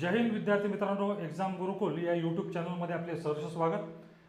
जय हिंद विद्यार्थी मित्रांनो एक्झाम गुरुकुल या यूट्यूब चॅनलमध्ये आपले सहर्ष स्वागत.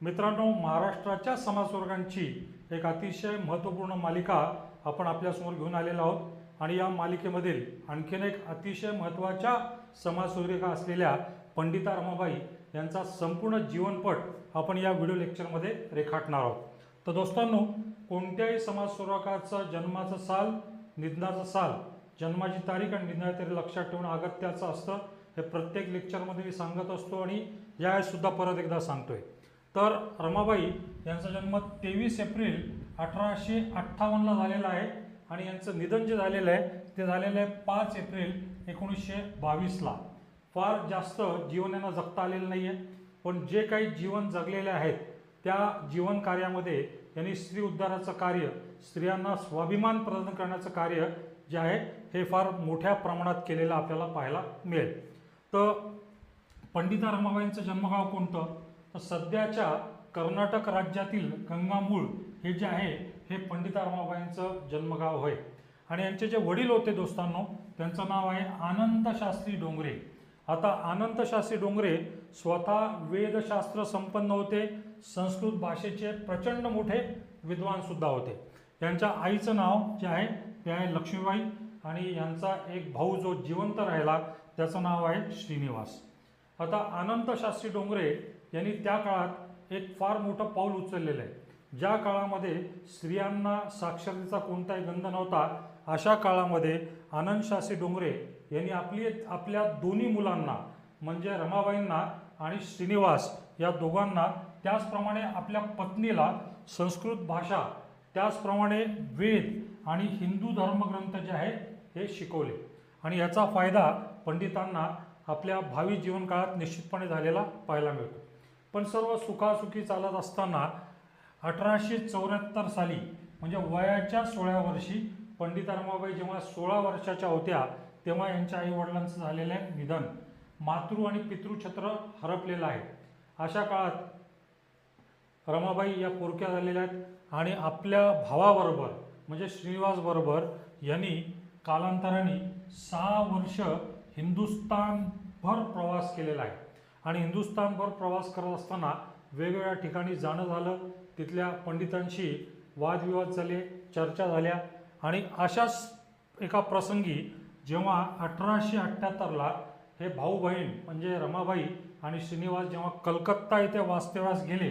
मित्रांनो महाराष्ट्राच्या समाजवर्गांची एक अतिशय महत्त्वपूर्ण मालिका आपण आपल्यासमोर घेऊन आलेलो आहोत. आणि या मालिकेमधील आणखीन एक अतिशय महत्त्वाच्या समाजसुरेखा असलेल्या पंडिता रमाबाई यांचा संपूर्ण जीवनपट आपण या व्हिडिओ लेक्चरमध्ये रेखाटणार आहोत. तर दोस्तांनो कोणत्याही समाजसुधारकाचं जन्माचं साल निधनाचं साल जन्माची तारीख आणि निधनाची तारीख लक्षात ठेवणं अगत्याचं असतं. हे प्रत्येक लेक्चरमध्ये मी सांगत असतो आणि यासुद्धा परत एकदा सांगतोय. तर रमाबाई यांचा जन्म तेवीस एप्रिल अठराशे अठ्ठावन्नला झालेला आहे आणि यांचं निधन जे झालेलं आहे ते झालेलं आहे पाच एप्रिल एकोणीसशे बावीसला. फार जास्त जीवन यांना जगता आलेलं नाही आहे पण जे काही जीवन जगलेले आहेत त्या जीवन कार्यामध्ये यांनी स्त्री उद्धाराचं कार्य स्त्रियांना स्वाभिमान प्रदान करण्याचं कार्य जे आहे हे फार मोठ्या प्रमाणात केलेलं आपल्याला पाहायला मिळेल. तर पंडिता रमाबाईंचं जन्मगाव कोणतं? तर सध्याच्या कर्नाटक राज्यातील गंगामूळ हे जे आहे हे पंडिता रमाबाईंचं जन्मगाव होय. आणि यांचे जे वडील होते दोस्तांनो त्यांचं नाव आहे आनंद शास्त्री डोंगरे. आता आनंद शास्त्री डोंगरे स्वतः वेदशास्त्र संपन्न होते संस्कृत भाषेचे प्रचंड मोठे विद्वानसुद्धा होते. यांच्या आईचं नाव जे आहे ते आहे लक्ष्मीबाई. आणि यांचा एक भाऊ जो जिवंत राहिला त्याचं नाव आहे श्रीनिवास. आता अनंत शास्त्री डोंगरे यांनी त्या काळात एक फार मोठं पाऊल उचललेलं आहे. ज्या काळामध्ये स्त्रियांना साक्षरतेचा कोणताही गंध नव्हता अशा काळामध्ये आनंद शास्त्री डोंगरे यांनी आपली आपल्या दोन्ही मुलांना म्हणजे रमाबाईंना आणि श्रीनिवास या दोघांना त्याचप्रमाणे आपल्या पत्नीला संस्कृत भाषा त्याचप्रमाणे वेद आणि हिंदू धर्मग्रंथ जे आहेत हे शिकवले. आणि याचा फायदा पंडितांना आपल्या भावी जीवनकाळात निश्चितपणे झालेला पाहायला मिळतो. पण सर्व सुखासुखी चालत असताना अठराशे चौऱ्याहत्तर साली म्हणजे वयाच्या सोळा वर्षी पंडिता रमाबाई जेव्हा सोळा वर्षाच्या होत्या तेव्हा यांच्या आईवडिलांचं झालेलं आहे निधन मातृ आणि पितृछत्र हरपलेलं आहे. अशा काळात रमाबाई या पोरक्या झालेल्या आहेत आणि आपल्या भावाबरोबर म्हणजे श्रीनिवासबरोबर यांनी कालांतराने सहा वर्ष हिंदुस्थानभर प्रवास केलेला आहे. आणि हिंदुस्थानभर प्रवास करत असताना वेगवेगळ्या ठिकाणी जाणं झालं. तिथल्या पंडितांशी वादविवाद झाले चर्चा झाल्या. आणि अशाच एका प्रसंगी जेव्हा अठराशे अठ्ठ्याहत्तरला हे भाऊ बहीण म्हणजे रमाबाई आणि श्रीनिवास जेव्हा कलकत्ता येथे वास्तव्यास गेले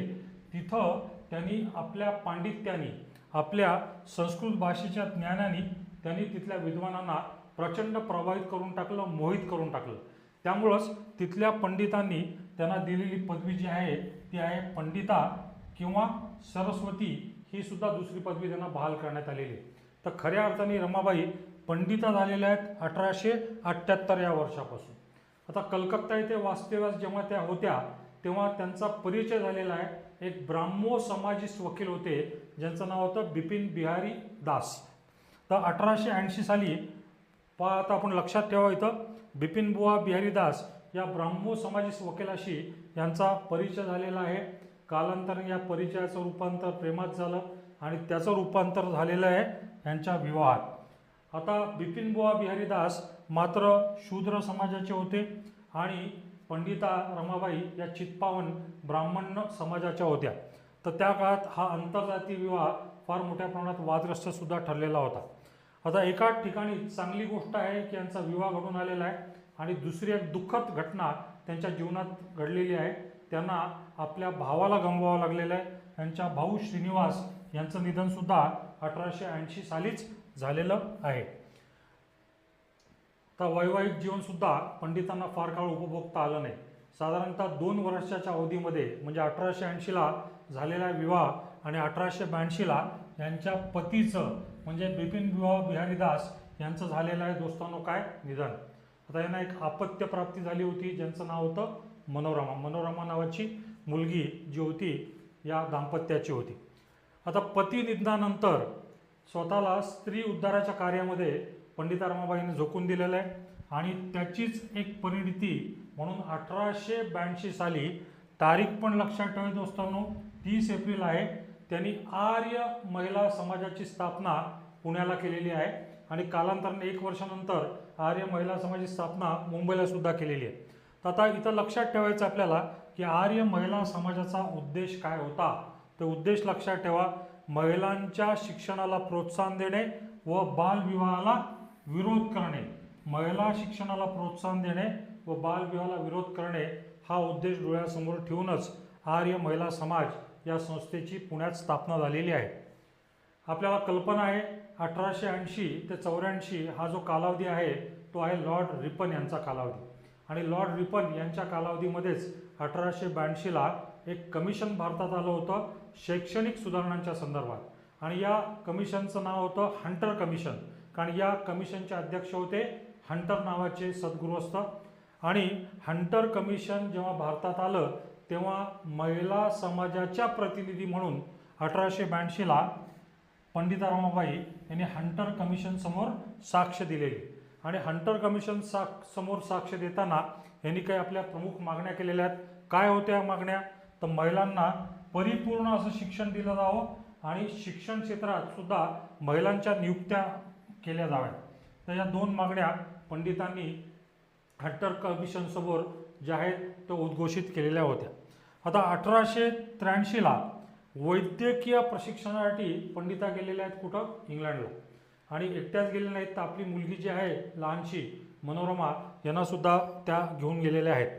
तिथं त्यांनी आपल्या पांडित्याने आपल्या संस्कृत भाषेच्या ज्ञानाने त्यांनी तिथल्या विद्वानांना प्रचंड प्रभावित करून टाकलं मोहित करून टाकलं. त्यामुळंच तिथल्या पंडितांनी त्यांना दिलेली पदवी जी आहे ती आहे पंडिता किंवा सरस्वती ही सुद्धा दुसरी पदवी त्यांना बहाल करण्यात आलेली आहे. तर खऱ्या अर्थाने रमाबाई पंडिता झालेल्या आहेत अठराशे अठ्ठ्याहत्तर या वर्षापासून. आता कलकत्ता येथे वास्तव्यास जेव्हा त्या होत्या तेव्हा त्यांचा परिचय झालेला आहे. एक ब्राह्मो समाजिस्ट वकील होते ज्यांचं नाव होतं बिपिन बिहारी दास. तर अठराशे ऐंशी साली पहा आता आपण लक्षात ठेवा इथं. बिपिन बुवा बिहारी दास या ब्राह्मो समाजिक वकिलाशी यांचा परिचय झालेला आहे. कालांतराने या परिचयाचं रूपांतर प्रेमात झालं आणि त्याचं रूपांतर झालेलं आहे यांच्या विवाहात. आता बिपिन बुवा बिहारी दास मात्र शूद्र समाजाचे होते आणि पंडिता रमाबाई या चित्पावन ब्राह्मण समाजाच्या होत्या. तर त्या काळात हा आंतरजातीय विवाह फार मोठ्या प्रमाणात वादग्रस्त सुद्धा ठरलेला होता. आता एका ठिकाणी चांगली गोष्ट आहे की यांचा विवाह घडून आलेला आहे आणि दुसरी एक दुःखद घटना त्यांच्या जीवनात घडलेली आहे. त्यांना आपल्या भावाला गमवावं लागलेलं आहे. त्यांच्या भाऊ श्रीनिवास यांचं निधनसुद्धा अठराशे ऐंशी सालीच झालेलं आहे. तर वैवाहिक जीवनसुद्धा पंडितांना फार काळ उपभोगता आलं नाही. साधारणतः दोन वर्षाच्या अवधीमध्ये म्हणजे अठराशे ऐंशीला झालेला विवाह आणि अठराशे ब्याऐंशीला यांच्या पतीचं म्हणजे बिपिन बिहारी दास यांचं झालेलं आहे दोस्तांनो काय? निधन. आता यांना एक आपत्य प्राप्ती झाली होती ज्यांचं नाव होतं मनोरमा. मनोरमा नावाची मुलगी जी होती या दाम्पत्याची होती. आता पती निधनानंतर स्वतःला स्त्री उद्धाराच्या कार्यामध्ये पंडिता रमाबाईंनी झोकून दिलेलं आहे आणि त्याचीच एक परिणिती म्हणून अठराशे ब्याऐंशी साली तारीख पण लक्षात ठेवा दोस्तांनो तीस एप्रिल आहे. त्यांनी आर्य महिला समाजाची स्थापना पुण्याला केलेली आहे. आणि कालांतराने एक वर्षानंतर आर्य महिला समाजाची स्थापना मुंबईला सुद्धा केलेली आहे. तर आता इथं लक्षात ठेवायचं आपल्याला की आर्य महिला समाजाचा उद्देश काय होता? तर उद्देश लक्षात ठेवा. महिलांच्या शिक्षणाला प्रोत्साहन देणे व बालविवाहाला विरोध करणे. महिला शिक्षणाला प्रोत्साहन देणे व बालविवाहाला विरोध करणे हा उद्देश डोळ्यासमोर ठेवूनच आर्य महिला समाज या संस्थेची पुण्यात स्थापना झालेली आहे. आपल्याला कल्पना आहे अठराशे ऐंशी ते चौऱ्याऐंशी हा जो कालावधी आहे तो आहे लॉर्ड रिपन यांचा कालावधी. आणि लॉर्ड रिपन यांच्या कालावधीमध्येच अठराशे ब्याऐंशीला एक कमिशन भारतात आलं होतं शैक्षणिक सुधारणांच्या संदर्भात. आणि या कमिशनचं नाव होतं हंटर कमिशन. कारण या कमिशनचे अध्यक्ष होते हंटर नावाचे सद्गृहस्थ आणि हंटर कमिशन जेव्हा भारतात आलं तेव्हा महिला समाजाच्या प्रतिनिधी म्हणून अठराशे ब्याऐंशीला पंडिता रमाबाई यांनी हंटर कमिशन समोर साक्ष दिलेली. आणि हंटर कमिशन साक समोर साक्ष देताना यांनी काही आपल्या प्रमुख मागण्या केलेल्या आहेत. काय होत्या मागण्या? तर महिलांना परिपूर्ण असं शिक्षण दिलं जावं आणि शिक्षण क्षेत्रात सुद्धा महिलांच्या नियुक्त्या केल्या जाव्यात. तर या दोन मागण्या पंडितांनी हंटर कमिशन समोर ज्या आहेत त्या उद्घोषित केलेल्या होत्या. आता अठराशे त्र्याऐंशीला वैद्यकीय प्रशिक्षणासाठी पंडिता गेलेल्या आहेत कुठं? इंग्लंडला. आणि एकट्याच गेलेल्या नाहीत तर आपली मुलगी जी आहे लहानशी मनोरमा यांनासुद्धा त्या घेऊन गेलेल्या आहेत.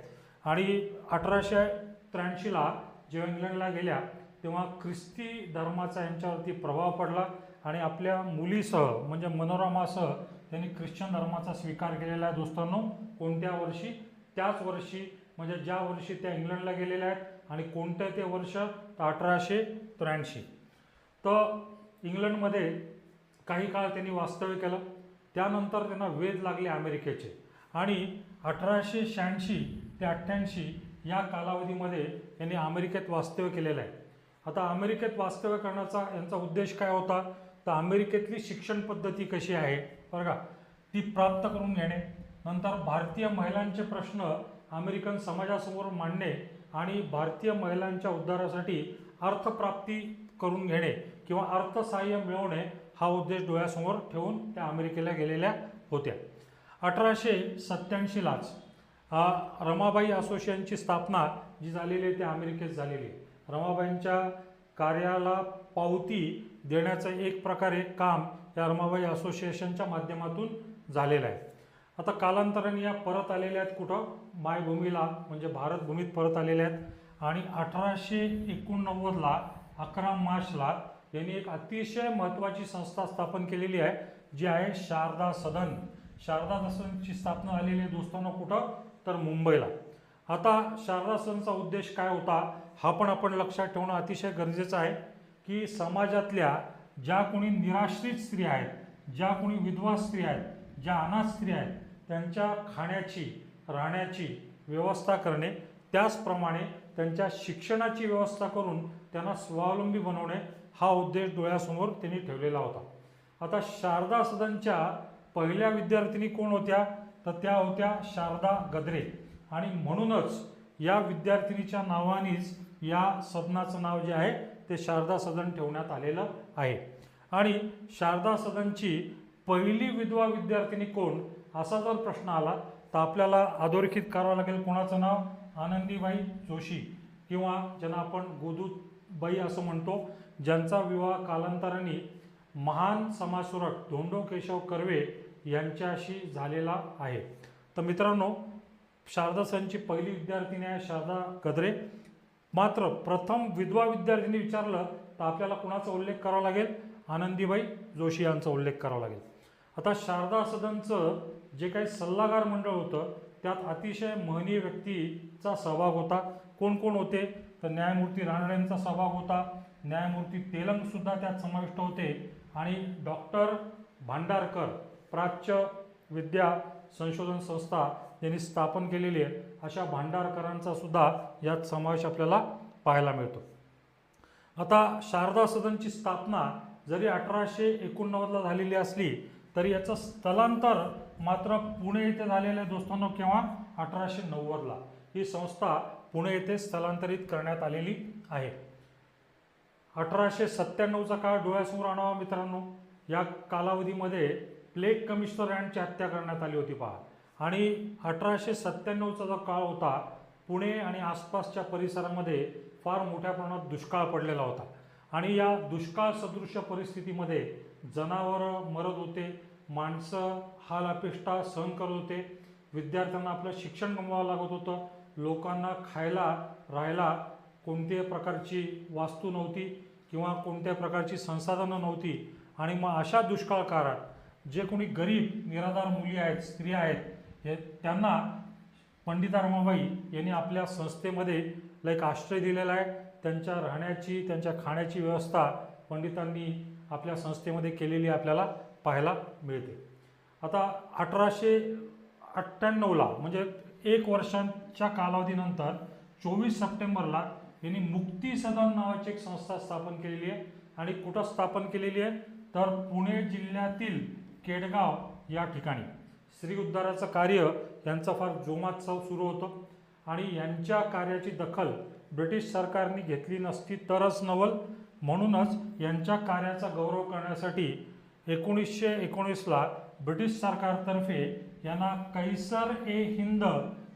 आणि अठराशे त्र्याऐंशीला जेव्हा इंग्लंडला गेल्या तेव्हा ख्रिस्ती धर्माचा यांच्यावरती प्रभाव पडला आणि आपल्या मुलीसह म्हणजे मनोरमासह त्यांनी ख्रिश्चन धर्माचा स्वीकार केलेला आहे दोस्तांनो कोणत्या वर्षी? त्याच वर्षी म्हणजे ज्या वर्षी त्या इंग्लंडला गेलेल्या आहेत आणि कोणतं ते वर्ष तर अठराशे त्र्याऐंशी. तर इंग्लंडमध्ये काही काळ त्यांनी वास्तव्य केलं. त्यानंतर त्यांना वेध लागले अमेरिकेचे. आणि अठराशे शहाऐंशी ते अठ्ठ्याऐंशी या कालावधीमध्ये यांनी अमेरिकेत वास्तव्य केलेलं आहे. आता अमेरिकेत वास्तव्य करण्याचा यांचा उद्देश काय होता? तर अमेरिकेतली शिक्षण पद्धती कशी आहे? बरं का? ती प्राप्त करून घेणे. नंतर भारतीय महिलांचे प्रश्न अमेरिकन समाजासमोर मांडणे आणि भारतीय महिलांच्या उद्धारासाठी अर्थप्राप्ती करून घेणे किंवा अर्थसहाय्य मिळवणे हा उद्देश डोळ्यासमोर ठेवून त्या अमेरिकेला गेलेल्या होत्या. अठराशे सत्त्याऐंशीलाच रमाबाई असोसिएशनची स्थापना जी झालेली आहे ती अमेरिकेत झालेली आहे. रमाबाईंच्या कार्याला पावती देण्याचं एक प्रकारे काम या रमाबाई असोसिएशनच्या माध्यमातून झालेलं आहे. आता कालांतराने या परत आलेल्या आहेत कुठं? मायभूमीला म्हणजे भारतभूमीत परत आलेल्या आहेत. आणि अठराशे एकोणनव्वदला अकरा मार्चला यांनी एक अतिशय महत्त्वाची संस्था स्थापन केलेली आहे जी आहे शारदा सदन. शारदा सदनची स्थापना झालेली आहे दोस्तांना कुठं? तर मुंबईला. आता शारदा सदनचा उद्देश काय होता? हा पण आपण लक्षात ठेवणं अतिशय गरजेचं आहे की समाजातल्या ज्या कोणी निराश्रित स्त्रिया आहेत ज्या कोणी विधवा स्त्रिया आहेत ज्या अनाथ स्त्रिया आहेत त्यांच्या खाण्याची राहण्याची व्यवस्था करणे त्याचप्रमाणे त्यांच्या शिक्षणाची व्यवस्था करून त्यांना स्वावलंबी बनवणे हा उद्देश डोळ्यासमोर त्यांनी ठेवलेला होता. आता शारदा सदनच्या पहिल्या विद्यार्थिनी कोण होत्या? तर त्या होत्या शारदा गद्रे. आणि म्हणूनच या विद्यार्थिनीच्या नावानेच या सदनाचं नाव जे आहे ते शारदा सदन ठेवण्यात आलेलं आहे. आणि शारदा सदनची पहिली विधवा विद्यार्थिनी कोण? असा जर प्रश्न आला तर आपल्याला अधोरेखित करावं लागेल कोणाचं नाव? आनंदीबाई जोशी किंवा ज्यांना आपण गोदूबाई असं म्हणतो ज्यांचा विवाह कालांतराने महान समाजसुरक धोंडो केशव कर्वे यांच्याशी झालेला आहे. तर मित्रांनो शारदा सनची पहिली विद्यार्थिनी आहे शारदा गद्रे. मात्र प्रथम विधवा विद्यार्थिनी विचारलं तर आपल्याला कुणाचा उल्लेख करावा लागेल? आनंदीबाई जोशी यांचा उल्लेख करावा लागेल. आता शारदा सदनचं जे काही सल्लागार मंडळ होतं त्यात अतिशय महनीय व्यक्तीचा सहभाग होता. कोण कोण होते? तर न्यायमूर्ती रानडेंचा सहभाग होता. न्यायमूर्ती तेलंगसुद्धा त्यात समाविष्ट होते. आणि डॉक्टर भांडारकर प्राच्य विद्या संशोधन संस्था यांनी स्थापन केलेली आहे. अशा भांडारकरांचा सुद्धा यात समावेश आपल्याला पाहायला मिळतो. आता शारदा सदनची स्थापना जरी अठराशे एकोणनव्वदला झालेली असली तरी याचं स्थलांतर मात्र पुणे येथे झालेलं आहे दोस्तांनो केव्हा अठराशे नव्वदला ही संस्था पुणे येथे स्थलांतरित करण्यात आलेली आहे. अठराशे सत्त्याण्णवचा काळ डोळ्यासमोर आणावा मित्रांनो. या कालावधीमध्ये प्लेग कमिशनर यांची हत्या करण्यात आली होती पहा. आणि अठराशे सत्त्याण्णवचा जो काळ होता पुणे आणि आसपासच्या परिसरामध्ये फार मोठ्या प्रमाणात दुष्काळ पडलेला होता. आणि या दुष्काळ सदृश्य परिस्थितीमध्ये जनावरं मरत होते माणसं हाल अपेष्टा सहन करत होते विद्यार्थ्यांना आपलं शिक्षण गमवावं लागत होतं लोकांना खायला राहायला कोणत्याही प्रकारची वास्तू नव्हती किंवा कोणत्या प्रकारची संसाधनं नव्हती. आणि मग अशा दुष्काळ काळात जे कोणी गरीब निराधार मुली आहेत स्त्रिया आहेत हे त्यांना पंडिता रमाबाई यांनी आपल्या संस्थेमध्ये लाईक आश्रय दिलेला आहे. त्यांच्या राहण्याची त्यांच्या खाण्याची व्यवस्था पंडितांनी आपल्या संस्थेमध्ये केलेली आपल्याला पाहायला मिळते. आता अठराशे अठ्ठ्याण्णवला म्हणजे एक वर्षांच्या कालावधीनंतर चोवीस सप्टेंबरला यांनी मुक्ती सदन नावाची एक संस्था स्थापन केलेली आहे. आणि कुठं स्थापन केलेली आहे? तर पुणे जिल्ह्यातील केडगाव या ठिकाणी. स्त्री उद्धाराचं कार्य यांचा फार जोमात्सव सुरू होतो. आणि यांच्या कार्याची दखल ब्रिटिश सरकारने घेतली नसती तरच नवल. म्हणूनच यांच्या कार्याचा गौरव करण्यासाठी एकोणीसशे एकोणीसला ब्रिटिश सरकारतर्फे यांना कैसर ए हिंद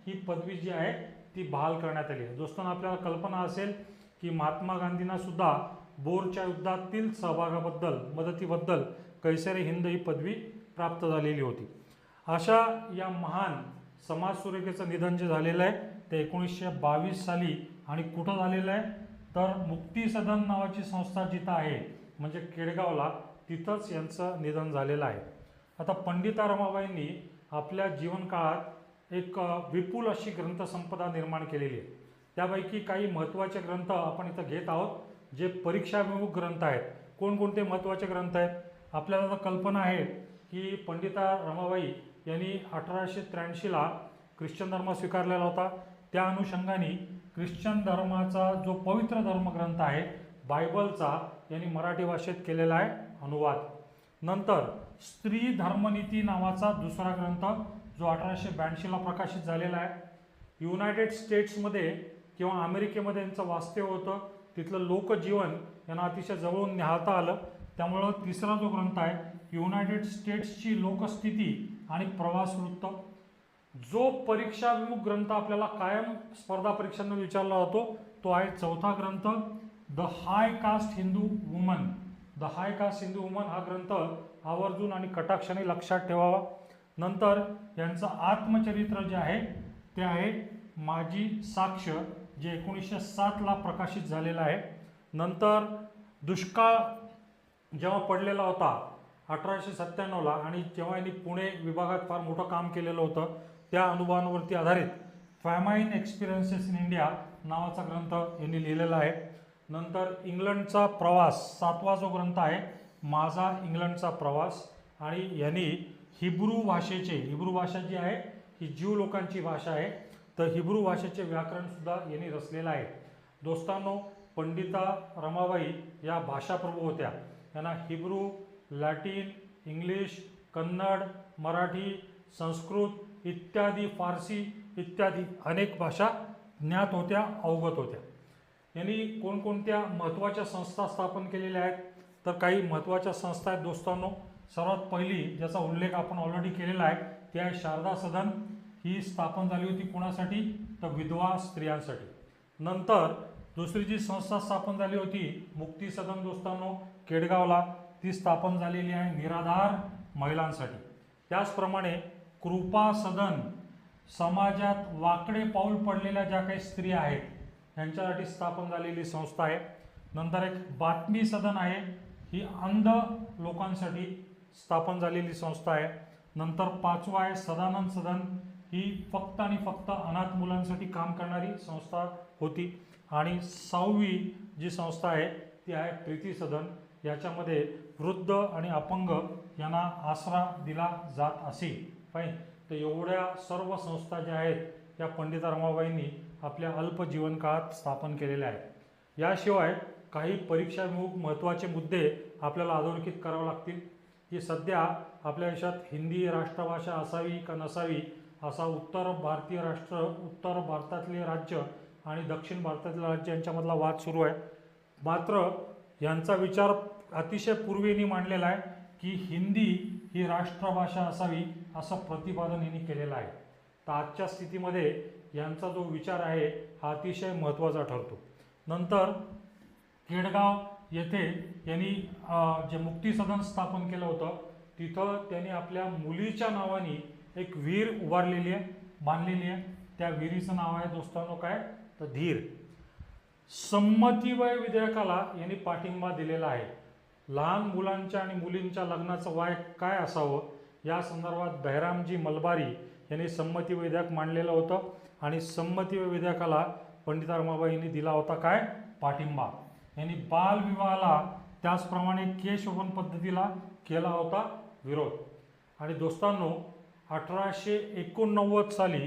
ही पदवी जी आहे ती बहाल करण्यात आली आहे. दोस्तांना आपल्याला कल्पना असेल की महात्मा गांधींना सुद्धा बोरच्या युद्धातील सहभागाबद्दल मदतीबद्दल कैसर ए हिंद ही पदवी प्राप्त झालेली होती. अशा या महान समाजसुरेखेचं निधन जे झालेलं आहे ते एकोणीसशे बावीस साली आणि कुठं झालेलं आहे? तर मुक्ती सदन नावाची संस्था जिथं आहे म्हणजे केडगावला तिथंच यांचं निधन झालेलं आहे. आता पंडिता रमाबाईंनी आपल्या जीवनकाळात एक विपुल अशी ग्रंथसंपदा निर्माण केलेली आहे. त्यापैकी काही महत्त्वाचे ग्रंथ आपण इथं घेत आहोत जे परीक्षाभिमुख ग्रंथ आहेत. कोणकोणते महत्त्वाचे ग्रंथ आहेत? आपल्याला तर कल्पना आहे की पंडिता रमाबाई यांनी अठराशे त्र्याऐंशीला ख्रिश्चन धर्म स्वीकारलेला होता. त्या अनुषंगाने ख्रिश्चन धर्माचा जो पवित्र धर्मग्रंथ आहे बायबलचा यांनी मराठी भाषेत केलेला आहे अनुवाद. नंतर स्त्री धर्मनीती नावाचा दुसरा ग्रंथ जो अठराशे ब्याऐंशीला प्रकाशित झालेला आहे. युनायटेड स्टेट्समध्ये किंवा अमेरिकेमध्ये यांचं वास्तव्य होतं. तिथलं लोकजीवन यांना अतिशय जवळून निहाळता आलं. त्यामुळं तिसरा जो ग्रंथ आहे युनायटेड स्टेट्सची लोकस्थिती आणि प्रवास वृत्त जो परीक्षाभिमुख ग्रंथ आपल्याला कायम स्पर्धा परीक्षांना विचारला जातो तो आहे चौथा ग्रंथ the high caste Hindu woman the high caste Hindu woman हा ग्रंथ आवर्जून आणि कटाक्षाने लक्षात ठेवावा. नंतर यांचं आत्मचरित्र जे आहे ते आहे माझी साक्ष जे एकोणीसशे सातला प्रकाशित झालेलं आहे. नंतर दुष्काळ जेव्हा पडलेला होता अठराशे सत्त्याण्णवला आणि जेव्हा यांनी पुणे विभागात फार मोठं काम केलेलं होतं त्या अनुभवांवरती आधारित फॅमाईन एक्सपिरियन्सेस इन इंडिया नावाचा ग्रंथ यांनी लिहिलेला आहे. नंतर इंग्लंडचा प्रवास सातवा जो ग्रंथ आहे माझा इंग्लंडचा प्रवास आणि यांनी हिब्रू भाषेचे हिब्रू भाषा जी आहे ही ज्यू लोकांची भाषा आहे तर हिब्रू भाषेचे व्याकरणसुद्धा यांनी रचलेलं आहे. दोस्तांनो पंडिता रमाबाई या भाषाप्रभू होत्या. यांना Hebrew Latin English Kannada Marathi Sanskrit इत्यादी फारसी इत्यादी अनेक भाषा ज्ञात होत्या अवगत होत्या. यांनी कोणकोणत्या महत्त्वाच्या संस्था स्थापन केलेल्या आहेत? तर काही महत्त्वाच्या संस्था आहेत दोस्तांनो. सर्वात पहिली ज्याचा उल्लेख आपण ऑलरेडी केलेला आहे ती आहे शारदा सदन. ही स्थापन झाली होती कोणासाठी? तर विधवा स्त्रियांसाठी. नंतर दुसरी जी संस्था स्थापन झाली होती मुक्ती सदन दोस्तांनो केडगावला ती स्थापन झालेली आहे निराधार महिलांसाठी. त्याचप्रमाणे कृपा सदन समाजात वाकडे पाऊल पडलेल्या ज्या काही स्त्रिया आहेत ह्यांच्यासाठी स्थापन झालेली संस्था आहे. नंतर एक बातमी सदन आहे ही अंध लोकांसाठी स्थापन झालेली संस्था आहे. नंतर पाचवा आहे सदानंद सदन ही फक्त आणि फक्त अनाथ मुलांसाठी काम करणारी संस्था होती. आणि सहावी जी संस्था आहे ती आहे प्रीती सदन. याच्यामध्ये वृद्ध आणि अपंग यांना आसरा दिला जात असे. फाईन तर एवढ्या सर्व संस्था ज्या आहेत या पंडिता रमाबाईंनी आपल्या अल्प जीवनकाळात स्थापन केलेल्या आहेत. याशिवाय काही परीक्षाभिमुख महत्त्वाचे मुद्दे आपल्याला अधोरेखित करावे लागतील. की सध्या आपल्या देशात हिंदी राष्ट्रभाषा असावी का नसावी असा उत्तर भारतीय राष्ट्र उत्तर भारतातले राज्य आणि दक्षिण भारतातील राज्य यांच्यामधला वाद सुरू आहे. मात्र यांचा विचार अतिशय पूर्वीनी मांडलेला आहे. की हिंदी ही राष्ट्रभाषा असावी असं प्रतिपादन यांनी केलेलं आहे. तर आजच्या स्थितीमध्ये यांचा जो विचार आहे हा अतिशय महत्त्वाचा ठरतो. नंतर केडगाव येथे यांनी जे मुक्ती सदन स्थापन केलं होतं तिथं त्यांनी आपल्या मुलीच्या नावाने एक विहीर उभारलेली आहे बांधलेली आहे. त्या विहिरीचं नाव आहे दोस्तांनो काय? तर धीर. संमतीवय विधेयकाला यांनी पाठिंबा दिलेला आहे. लहान मुलांच्या आणि मुलींच्या लग्नाचं वय काय असावं? या संदर्भात बहिरामजी मलबारी यांनी संमती विधेयक मांडलेलं होतं आणि संमती विधेयकाला पंडिता रमाबाई यांनी दिला होता काय? पाठिंबा. यांनी बालविवाहाला त्याचप्रमाणे केशवन पद्धतीला केला होता विरोध. आणि दोस्तांनो अठराशे एकोणनव्वद साली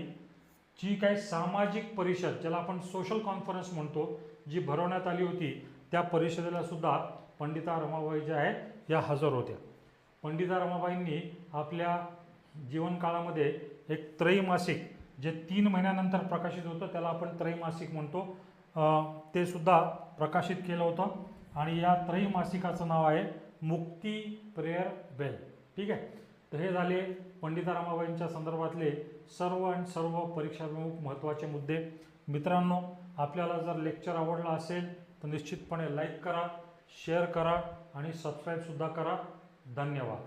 जी काही सामाजिक परिषद ज्याला आपण सोशल कॉन्फरन्स म्हणतो जी भरवण्यात आली होती त्या परिषदेला सुद्धा पंडिता रमाबाई ज्या आहेत या हजर होत्या. पंडिता रमाबाईंनी आपल्या जीवनकाळामध्ये एक त्रैमासिक जे तीन महिन्यानंतर प्रकाशित होतं त्याला आपण त्रैमासिक म्हणतो. ते सुद्धा प्रकाशित केलं होतं. आणि या त्रैमासिकाचं नाव आहे मुक्ती प्रेयर बेल. ठीक आहे? तर हे झाले पंडिता रमाबाईंच्या संदर्भातले सर्व आणि सर्व परीक्षाभिमुख महत्त्वाचे मुद्दे. मित्रांनो आपल्याला जर लेक्चर आवडला असेल तर निश्चितपणे लाईक करा. शेअर करा आणि सबस्क्राईबसुद्धा करा. धन्यवाद.